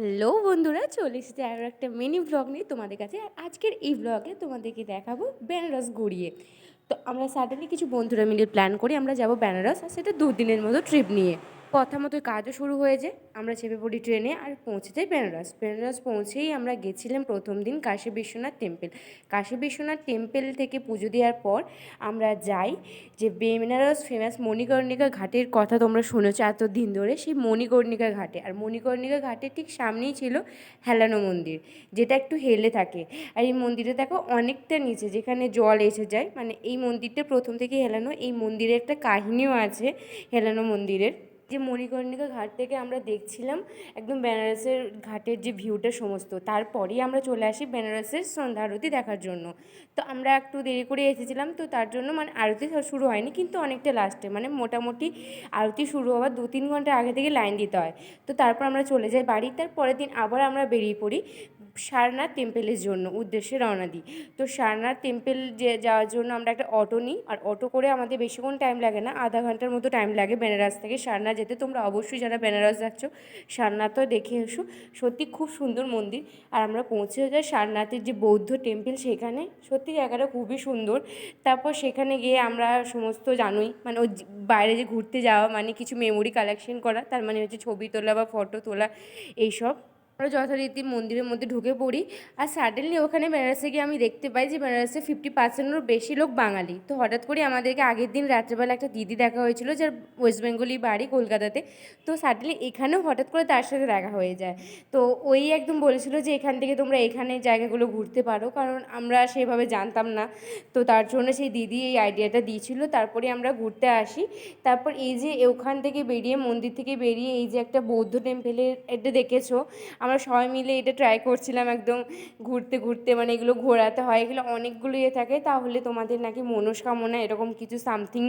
Hello বন্ধুরা, চলে এসেছি আরও একটা মিনি ব্লগ নিয়ে তোমাদের কাছে। আর আজকের এই ব্লগে তোমাদেরকে দেখাবো বেনারস ঘুরিয়ে তো আমরা সাডেনলি কিছু বন্ধুরা মিলে প্ল্যান করি আমরা যাব বেনারস, আর সেটা দুদিনের মতো ট্রিপ নিয়ে। কথা মতো কাজও শুরু হয়ে যায়। আমরা চেপে পড়ি ট্রেনে আর পৌঁছে যাই বেনারস। বেনারস পৌঁছেই আমরা গেছিলাম প্রথম দিন কাশী বিশ্বনাথ টেম্পল। কাশী বিশ্বনাথ টেম্পল থেকে পুজো দেওয়ার পর আমরা যাই যে বেনারস ফেমাস মণিকর্ণিকা ঘাটের কথা তোমরা শুনেছো এতদিন ধরে, সেই মণিকর্ণিকা ঘাটে। আর মণিকর্ণিকা ঘাটের ঠিক সামনেই ছিল হেলানো মন্দির, যেটা একটু হেলে থাকে। আর এই মন্দিরে দেখো অনেকটা নিচে যেখানে জল এসে যায় মানে এই মন্দিরটা প্রথম থেকে হেলানো, এই মন্দিরে একটা কাহিনীও আছে হেলানো মন্দিরের। যে মণিকর্ণিকা ঘাট থেকে আমরা দেখছিলাম একদম বেনারসের ঘাটের যে ভিউটা সমস্ত, তারপরেই আমরা চলে আসি বেনারসের সন্ধ্যা আরতি দেখার জন্য। তো আমরা একটু দেরি করে এসেছিলাম, তো তার জন্য মানে আরতি শুরু হয়নি, কিন্তু অনেকটা লাস্টে মানে মোটামুটি আরতি শুরু হওয়ার দু তিন ঘণ্টা আগে থেকে লাইন দিতে হয়। তো তারপর আমরা চলে যাই বাড়ি তার পরের দিন আবার আমরা বেরিয়ে পড়ি। সারনাথ টেম্পেলের জন্য উদ্দেশ্যে রওনা দিই। তো সারনাথ টেম্পেল যে যাওয়ার জন্য আমরা একটা অটো নিই আর অটো করে আমাদের বেশিক্ষণ টাইম লাগে না, আধা ঘণ্টার মতো টাইম লাগে বেনারস থেকে সারনাথ যেতে। তোমরা অবশ্যই যারা বেনারস যাচ্ছ, সারনাথও দেখে এসো। সত্যি খুব সুন্দর মন্দির আর আমরা পৌঁছে যাই সারনাথের যে বৌদ্ধ টেম্পেল সেখানে। সত্যি জায়গাটা খুবই সুন্দর। তারপর সেখানে গিয়ে আমরা সমস্ত জানোই মানে ওই বাইরে যে ঘুরতে যাওয়া মানে কিছু মেমোরি কালেকশন করা, তার মানে হচ্ছে ছবি তোলা বা ফটো তোলা, এইসব। আমরা যথারীতি মন্দিরের মধ্যে ঢুকে পড়ি। আর সাডেনলি ওখানে বেনারসে গিয়ে আমি দেখতে পাই যে বেনারসে ফিফটি পার্সেন্টেরও বেশি লোক বাঙালি। তো হঠাৎ করে আমাদেরকে আগের দিন রাত্রেবেলা একটা দিদি দেখা হয়েছিল যার ওয়েস্ট বেঙ্গলি বাড়ি কলকাতাতে। তো সাডেনলি এখানেও হঠাৎ করে তার সাথে দেখা হয়ে যায়। তো ওই একদম বলেছিল যে এখান থেকে তোমরা এখানে জায়গাগুলো ঘুরতে পারো, কারণ আমরা সেভাবে জানতাম না। তো তার জন্য সেই দিদি এই আইডিয়াটা দিয়েছিল। তারপরে আমরা ঘুরতে আসি। তারপর এই যে ওখান থেকে বেরিয়ে মন্দির থেকে বেরিয়ে এই যে একটা বৌদ্ধ টেম্পেলের এটা দেখেছ আমরা সবাই মিলে এটা ট্রাই করছিলাম একদম ঘুরতে ঘুরতে মানে এগুলো ঘোরাতে হয়, এগুলো অনেকগুলো ইয়ে থাকে, তাহলে তোমাদের নাকি মনস্কামনা এরকম কিছু সামথিং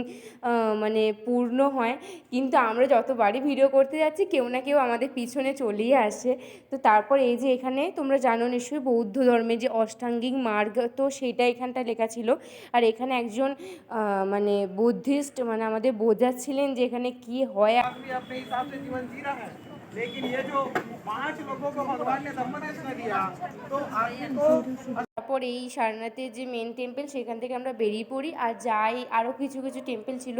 মানে পূর্ণ হয়। কিন্তু আমরা যতবারই ভিডিও করতে যাচ্ছি, কেউ না কেউ আমাদের পিছনে চলেই আসে। তো তারপর এই যে এখানে, তোমরা জানো নিশ্চয়ই বৌদ্ধ ধর্মে যে অষ্টাঙ্গিক মার্গ, তো সেটা এখানটা লেখা ছিল। আর এখানে একজন মানে বুদ্ধিস্ট মানে আমাদের বোঝাচ্ছিলেন যে এখানে কি হয়। আপনি আপনি हिसाब से जीवन जी रहा है लेकिन ये जो पांच लोगों को भगवान ने संबंध न दिया तो आदमी को তারপর এই সারনাথের যে মেন টেম্পল সেখান থেকে আমরা বেরিয়ে পড়ি আর যাই আরও কিছু কিছু টেম্পল ছিল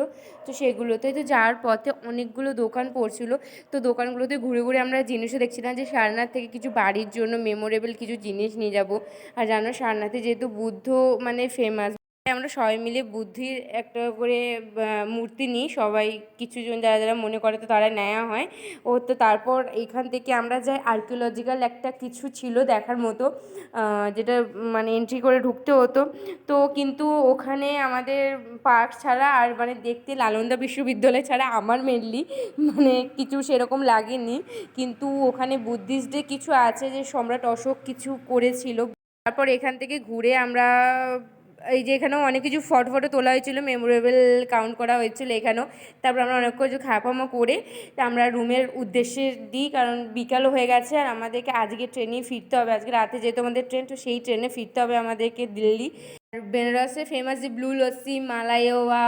তো সেগুলোতে তো যাওয়ার পথে অনেকগুলো দোকান পড়ছিল তো দোকানগুলোতে ঘুরে ঘুরে আমরা জিনিসও দেখছিলাম যে সারনাথ থেকে কিছু বাড়ির জন্য মেমোরেবল কিছু জিনিস নিয়ে যাব আর জানো সারনাথে যেহেতু বুদ্ধ মানে ফেমাস আমরা সবাই মিলে বুদ্ধির একটা করে মূর্তি নিই। সবাই কিছুজন যারা যারা মনে করে তো তারা নেওয়া হয়। ও তো তারপর এখান থেকে আমরা যাই। আর্কিওলজিক্যাল একটা কিছু ছিল দেখার মতো যেটা মানে এন্ট্রি করে ঢুকতে হতো। তো কিন্তু ওখানে আমাদের পার্ক ছাড়া আর মানে দেখতে লালন্দা বিশ্ববিদ্যালয় ছাড়া আমার মেনলি মানে কিছু সেরকম লাগেনি। কিন্তু ওখানে বুদ্ধিস্টদের কিছু আছে যে সম্রাট অশোক কিছু করেছিল। তারপর এখান থেকে ঘুরে আমরা এই যে এখানেও অনেক কিছু ফটো ফটো তোলা হয়েছিল মেমোরেবল কাউন্ট করা হয়েছিল এখানেও। তারপর আমরা অনেক কিছু খাওয়া করে আমরা রুমের উদ্দেশ্যে দিই, কারণ বিকালও হয়ে গেছে আর আমাদেরকে আজকে ট্রেনে ফিরতে হবে। আজকে রাতে যেহেতু আমাদের ট্রেন তো সেই ট্রেনে ফিরতে হবে আমাদেরকে দিল্লি। আর বেনারসে ফেমাস যে ব্লু লস্যি, মালাইওয়া,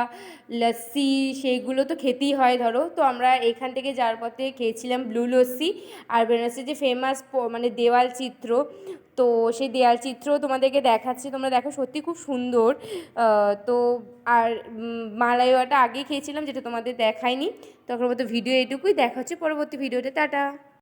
লস্যি সেইগুলো তো খেতেই হয় ধরো। তো আমরা এখান থেকে যাওয়ার পথে খেয়েছিলাম ব্লু লস্যি। আর বেনারসের যে ফেমাস মানে দেওয়াল চিত্র তো সেই দেয়াল চিত্র তোমাদেরকে দেখাচ্ছি, তোমরা দেখো সত্যি খুব সুন্দর। তো আর মালাইওয়াটা আগেই খেয়েছিলাম, যেটা তোমাদের দেখায়নি। তখন মতো ভিডিও এটুকুই দেখা হচ্ছে, পরবর্তী ভিডিওটা টাটা।